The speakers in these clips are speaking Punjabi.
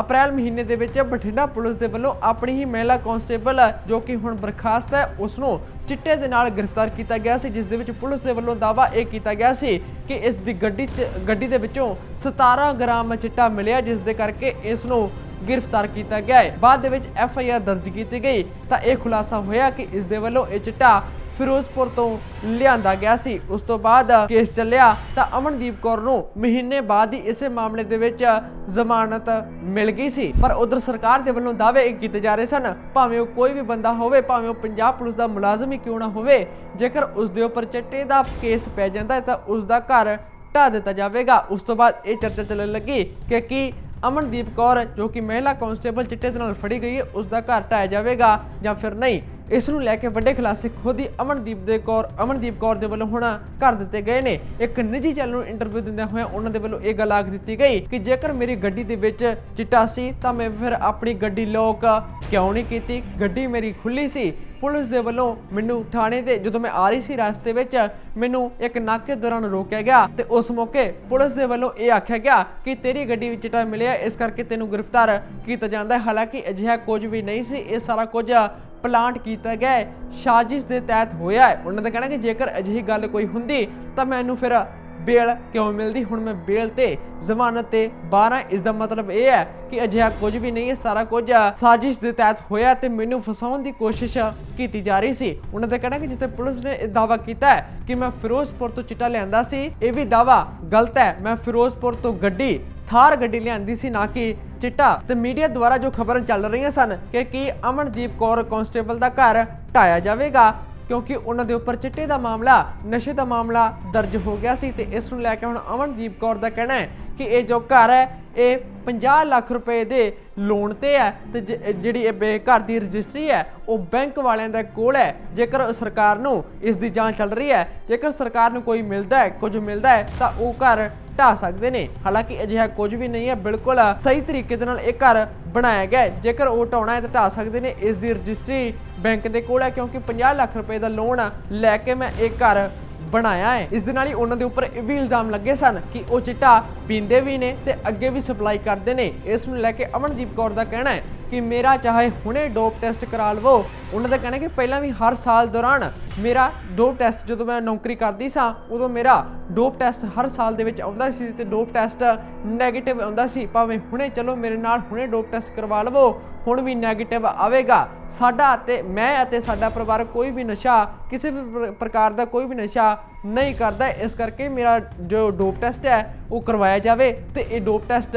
ਅਪ੍ਰੈਲ ਮਹੀਨੇ ਦੇ ਵਿੱਚ ਬਠਿੰਡਾ ਪੁਲਿਸ ਦੇ ਵੱਲੋਂ ਆਪਣੀ ਹੀ ਮਹਿਲਾ ਕਾਂਸਟੇਬਲ ਜੋ ਕਿ ਹੁਣ ਬਰਖਾਸਤ ਹੈ ਉਸ ਨੂੰ ਚਿੱਟੇ ਦੇ ਨਾਲ ਗ੍ਰਿਫਤਾਰ ਕੀਤਾ ਗਿਆ ਸੀ, ਜਿਸ ਦੇ ਵਿੱਚ ਪੁਲਿਸ ਦੇ ਵੱਲੋਂ ਦਾਵਾ ਇਹ ਕੀਤਾ ਗਿਆ ਸੀ ਕਿ ਇਸ ਦੀ ਗੱਡੀ 'ਚ, ਗੱਡੀ ਦੇ ਵਿੱਚੋਂ 17 ਗ੍ਰਾਮ ਚਿੱਟਾ ਮਿਲਿਆ, ਜਿਸ ਦੇ ਕਰਕੇ ਇਸ ਨੂੰ ਗ੍ਰਿਫਤਾਰ ਕੀਤਾ ਗਿਆ ਹੈ। ਬਾਅਦ ਦੇ ਵਿੱਚ ਐਫ ਆਈ ਆਰ ਦਰਜ ਕੀਤੀ ਗਈ, ਤਾਂ ਇਹ ਖੁਲਾਸਾ ਹੋਇਆ ਕਿ ਇਸ ਦੇ ਵੱਲੋਂ ਇਹ ਚਿੱਟਾ ਫਿਰੋਜ਼ਪੁਰ ਤੋਂ ਲਿਆਂਦਾ ਗਿਆ ਸੀ। ਉਸ ਤੋਂ ਬਾਅਦ ਕੇਸ ਚੱਲਿਆ ਤਾਂ ਅਮਨਦੀਪ ਕੌਰ ਨੂੰ ਮਹੀਨੇ ਬਾਅਦ ਹੀ ਇਸੇ ਮਾਮਲੇ ਦੇ ਵਿੱਚ ਜ਼ਮਾਨਤ ਮਿਲ ਗਈ ਸੀ। ਪਰ ਉਧਰ ਸਰਕਾਰ ਦੇ ਵੱਲੋਂ ਦਾਅਵੇ ਕੀਤੇ ਜਾ ਰਹੇ ਸਨ, ਭਾਵੇਂ ਉਹ ਕੋਈ ਵੀ ਬੰਦਾ ਹੋਵੇ, ਭਾਵੇਂ ਉਹ ਪੰਜਾਬ ਪੁਲਿਸ ਦਾ ਮੁਲਾਜ਼ਮ ਹੀ ਕਿਉਂ ਨਾ ਹੋਵੇ, ਜੇਕਰ ਉਸ ਦੇ ਉੱਪਰ ਚਿੱਟੇ ਦਾ ਕੇਸ ਪੈ ਜਾਂਦਾ ਤਾਂ ਉਸ ਦਾ ਘਰ ਢਾ ਦਿੱਤਾ ਜਾਵੇਗਾ। ਉਸ ਤੋਂ ਬਾਅਦ ਇਹ ਚਰਚਾ ਚੱਲਣ ਲੱਗੀ ਕਿ ਕੀ ਅਮਨਦੀਪ ਕੌਰ, ਜੋ ਕਿ ਮਹਿਲਾ ਕਾਂਸਟੇਬਲ ਚਿੱਟੇ ਦੇ ਨਾਲ ਫੜੀ ਗਈ ਹੈ, ਉਸ ਦਾ ਘਰ ਢਾਇਆ ਜਾਵੇਗਾ ਜਾਂ ਫਿਰ ਨਹੀਂ। ਇਸ ਨੂੰ ਲੈ ਕੇ ਵੱਡੇ ਖੁਲਾਸੇ ਖੁਦ ਹੀ ਅਮਨਦੀਪ ਦੇ ਕੌਰ ਅਮਨਦੀਪ ਕੌਰ ਦੇ ਵੱਲੋਂ ਹੁਣ ਕਰ ਦਿੱਤੇ ਗਏ ਨੇ। ਇੱਕ ਨਿੱਜੀ ਚੈਨਲ ਨੂੰ ਇੰਟਰਵਿਊ ਦਿੰਦਿਆਂ ਹੋਇਆਂ ਉਹਨਾਂ ਦੇ ਵੱਲੋਂ ਇਹ ਗੱਲ ਆਖ ਦਿੱਤੀ ਗਈ ਕਿ ਜੇਕਰ ਮੇਰੀ ਗੱਡੀ ਦੇ ਵਿੱਚ ਚਿੱਟਾ ਸੀ ਤਾਂ ਮੈਂ ਫਿਰ ਆਪਣੀ ਗੱਡੀ ਲੋਕ ਕਿਉਂ ਨਹੀਂ ਕੀਤੀ? ਗੱਡੀ ਮੇਰੀ ਖੁੱਲੀ ਸੀ। ਪੁਲਿਸ ਦੇ ਵੱਲੋਂ ਮੈਨੂੰ ਥਾਣੇ ਤੇ ਜਦੋਂ ਮੈਂ ਆ ਰਹੀ ਸੀ ਰਸਤੇ ਵਿੱਚ, ਮੈਨੂੰ ਇੱਕ ਨਾਕੇ ਦੌਰਾਨ ਰੋਕਿਆ ਗਿਆ ਤੇ ਉਸ ਮੌਕੇ ਪੁਲਿਸ ਦੇ ਵੱਲੋਂ ਇਹ ਆਖਿਆ ਗਿਆ ਕਿ ਤੇਰੀ ਗੱਡੀ ਵਿੱਚ ਚਿੱਟਾ ਮਿਲਿਆ, ਇਸ ਕਰਕੇ ਤੈਨੂੰ ਗ੍ਰਿਫਤਾਰ ਕੀਤਾ ਜਾਂਦਾ ਹੈ। ਹਾਲਾਂਕਿ ਅਜਿਹਾ ਕੁਝ ਵੀ ਨਹੀਂ ਸੀ। ਇਹ ਸਾਰਾ ਕੁਝ ਪਲਾਂਟ ਕੀਤਾ ਗਿਆ ਹੈ, ਸਾਜ਼ਿਸ਼ ਦੇ ਤਹਿਤ ਹੋਇਆ ਹੈ। ਉਹਨਾਂ ਦਾ ਕਹਿਣਾ ਕਿ ਜੇਕਰ ਅਜਿਹੀ ਗੱਲ ਕੋਈ ਹੁੰਦੀ, ਤਾਂ ਮੈਨੂੰ ਫਿਰ ਬੇਲ ਕਿਉਂ ਮਿਲਦੀ? ਹੁਣ ਮੈਂ ਬੇਲ ਤੇ ਜ਼ਮਾਨਤ ਤੇ 12 ਇਸ ਦਾ ਮਤਲਬ ਇਹ ਹੈ ਕਿ ਅਜਿਹਾ ਕੁਝ ਵੀ ਨਹੀਂ ਹੈ, ਸਾਰਾ ਕੁਝ ਸਾਜ਼ਿਸ਼ ਦੇ ਤਹਿਤ ਹੋਇਆ ਤੇ ਮੈਨੂੰ ਫਸਾਉਣ ਦੀ ਕੋਸ਼ਿਸ਼ ਕੀਤੀ ਜਾ ਰਹੀ ਸੀ। ਉਹਨਾਂ ਦਾ ਕਹਿਣਾ ਕਿ ਜਿੱਥੇ ਪੁਲਿਸ ਨੇ ਇਹ ਦਾਵਾ ਕੀਤਾ ਹੈ ਕਿ ਮੈਂ ਫਿਰੋਜ਼ਪੁਰ ਤੋਂ ਚਿੱਟਾ ਲਿਆਂਦਾ ਸੀ, ਇਹ ਵੀ ਦਾਵਾ ਗਲਤ ਹੈ। ਮੈਂ ਫਿਰੋਜ਼ਪੁਰ ਤੋਂ ਗੱਡੀ ਥਾਰ ਗੱਡੀ ਲਿਆਂਦੀ ਸੀ ਨਾ ਕਿ ਚਿੱਟਾ। ਤੇ ਮੀਡੀਆ ਦੁਆਰਾ ਜੋ ਖਬਰਾਂ ਚੱਲ ਰਹੀਆਂ ਸਨ ਕਿ ਕੀ ਅਮਨਦੀਪ ਕੌਰ ਕਾਂਸਟੇਬਲ ਦਾ ਘਰ ਢਾਇਆ ਜਾਵੇਗਾ, ਕਿਉਂਕਿ ਉਹਨਾਂ ਦੇ ਉੱਪਰ ਚਿੱਟੇ ਦਾ ਮਾਮਲਾ, ਨਸ਼ੇ ਦਾ ਮਾਮਲਾ ਦਰਜ ਹੋ ਗਿਆ ਸੀ ਤੇ ਇਸ ਨੂੰ ਲੈ ਕੇ ਹੁਣ ਅਮਨਦੀਪ ਕੌਰ ਦਾ ਕਹਿਣਾ ਹੈ ਕਿ ਇਹ ਜੋ ਘਰ ਹੈ, ਇਹ 50 ਲੱਖ ਰੁਪਏ ਦੇ ਲੋਨ ਤੇ ਹੈ ਤੇ ਜਿਹੜੀ ਇਹ ਬੇ- ਘਰ ਦੀ ਰਜਿਸਟਰੀ ਹੈ, ਉਹ ਬੈਂਕ ਵਾਲਿਆਂ ਦੇ ਕੋਲ ਹੈ। ਜੇਕਰ ਸਰਕਾਰ ਨੂੰ ਇਸ ਦੀ ਜਾਂਚ ਚੱਲ ਰਹੀ ਹੈ, ਜੇਕਰ ਸਰਕਾਰ ਨੂੰ ਕੋਈ ਮਿਲਦਾ ਹੈ, ਕੁਝ ਮਿਲਦਾ ਹੈ, ਤਾਂ ਉਹ ਘਰ ਢਾ ਸਕਦੇ ਨੇ। ਹਾਲਾਂਕਿ ਅਜਿਹਾ ਕੁਝ ਵੀ ਨਹੀਂ ਹੈ, ਬਿਲਕੁਲ ਸਹੀ ਤਰੀਕੇ ਦੇ ਨਾਲ ਇਹ ਘਰ ਬਣਾਇਆ ਗਿਆ ਜੇਕਰ ਉਹ ਢਾਉਣਾ ਹੈ, ਤਾਂ ਢਾ ਸਕਦੇ ਨੇ। ਇਸ ਦੀ ਰਜਿਸਟਰੀ ਬੈਂਕ ਦੇ ਕੋਲ ਹੈ, ਕਿਉਂਕਿ 50 ਲੱਖ ਰੁਪਏ ਦਾ ਲੋਨ ਲੈ ਕੇ ਮੈਂ ਇਹ ਘਰ ਬਣਾਇਆ ਹੈ। ਇਸ ਦੇ ਨਾਲ ਹੀ ਉਹਨਾਂ ਦੇ ਉੱਪਰ ਇਹ ਵੀ ਇਲਜ਼ਾਮ ਲੱਗੇ ਸਨ ਕਿ ਉਹ ਚਿੱਟਾ ਪੀਂਦੇ ਵੀ ਨੇ ਤੇ ਅੱਗੇ ਵੀ ਸਪਲਾਈ ਕਰਦੇ ਨੇ। ਇਸ ਨੂੰ ਲੈ ਕੇ ਅਮਨਦੀਪ ਕੌਰ ਦਾ ਕਹਿਣਾ ਹੈ ਕਿ ਮੇਰਾ ਚਾਹੇ ਹੁਣੇ ਡੋਪ ਟੈਸਟ ਕਰਾ ਲਵੋ। ਉਹਨਾਂ ਦਾ ਕਹਿਣਾ ਕਿ ਪਹਿਲਾਂ ਵੀ ਹਰ ਸਾਲ ਦੌਰਾਨ ਮੇਰਾ ਡੋਪ ਟੈਸਟ ਜਦੋਂ ਮੈਂ ਨੌਕਰੀ ਕਰਦੀ ਸਾਂ, ਉਦੋਂ ਮੇਰਾ ਡੋਪ ਟੈਸਟ ਹਰ ਸਾਲ ਦੇ ਵਿੱਚ ਆਉਂਦਾ ਸੀ ਤੇ ਡੋਪ ਟੈਸਟ 네ਗੇਟਿਵ ਆਉਂਦਾ ਸੀ। ਭਾਵੇਂ ਹੁਣੇ ਚਲੋ, ਮੇਰੇ ਨਾਲ ਹੁਣੇ ਡੋਪ ਟੈਸਟ ਕਰਵਾ ਲਵੋ। ਹੁਣ ਵੀ 네ਗੇਟਿਵ ਆਵੇਗਾ। ਸਾਡਾ ਅਤੇ ਮੈਂ ਅਤੇ ਸਾਡਾ ਪਰਿਵਾਰ ਕੋਈ ਵੀ ਨਸ਼ਾ, ਕਿਸੇ ਵੀ ਪ੍ਰ- ਪ੍ਰਕਾਰ ਦਾ ਕੋਈ ਵੀ ਨਸ਼ਾ ਨਹੀਂ ਕਰਦਾ। ਇਸ ਕਰਕੇ ਮੇਰਾ ਜੋ ਡੋਪ ਟੈਸਟ ਹੈ, ਉਹ ਕਰਵਾਇਆ ਜਾਵੇ ਤੇ ਇਹ ਡੋਪ ਟੈਸਟ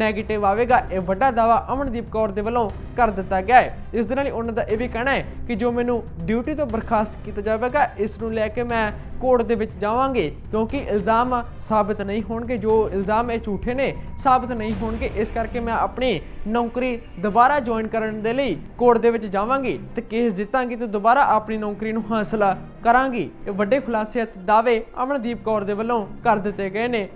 네ਗੇਟਿਵ ਆਵੇਗਾ। ਇਹ ਵੱਡਾ ਦਾਵਾ ਅਮਨਦੀਪ ਕੌਰ ਦੇ ਵੱਲੋਂ ਕਰ ਦਿੱਤਾ ਗਿਆ ਹੈ। ਇਸ ਦੇ ਨਾਲ ਹੀ ਉਹਨਾਂ ਦਾ ਇਹ ਵੀ ਕਹਿਣਾ ਹੈ ਕਿ ਜੋ ਮੈਨੂੰ ਡਿਊਟੀ ਤੋਂ ਬਰਖਾਸਤ ਕੀਤਾ ਜਾਵੇਗਾ, ਇਸ ਨੂੰ ਲੈ ਕੇ ਮੈਂ ਕੋਰਟ ਦੇ ਵਿੱਚ ਜਾਵਾਂਗੇ, ਕਿਉਂਕਿ ਇਲਜ਼ਾਮ ਸਾਬਤ ਨਹੀਂ ਹੋਣਗੇ। ਜੋ ਇਲਜ਼ਾਮ ਇਹ ਝੂਠੇ ਨੇ, ਸਾਬਤ ਨਹੀਂ ਹੋਣਗੇ। ਇਸ ਕਰਕੇ ਮੈਂ ਆਪਣੀ ਨੌਕਰੀ ਦੁਬਾਰਾ ਜੁਆਇਨ ਕਰਨ ਦੇ ਲਈ ਕੋਰਟ ਦੇ ਵਿੱਚ ਜਾਵਾਂਗੀ ਤੇ ਕੇਸ ਜਿੱਤਾਂਗੀ ਤੇ ਦੁਬਾਰਾ ਆਪਣੀ ਨੌਕਰੀ ਨੂੰ ਹਾਸਲ ਕਰਾਂਗੀ। ਇਹ ਵੱਡੇ ਖੁਲਾਸੇ ਅਤੇ ਦਾਅਵੇ ਅਮਨਦੀਪ ਕੌਰ ਦੇ ਵੱਲੋਂ ਕਰ ਦਿੱਤੇ ਗਏ ਨੇ।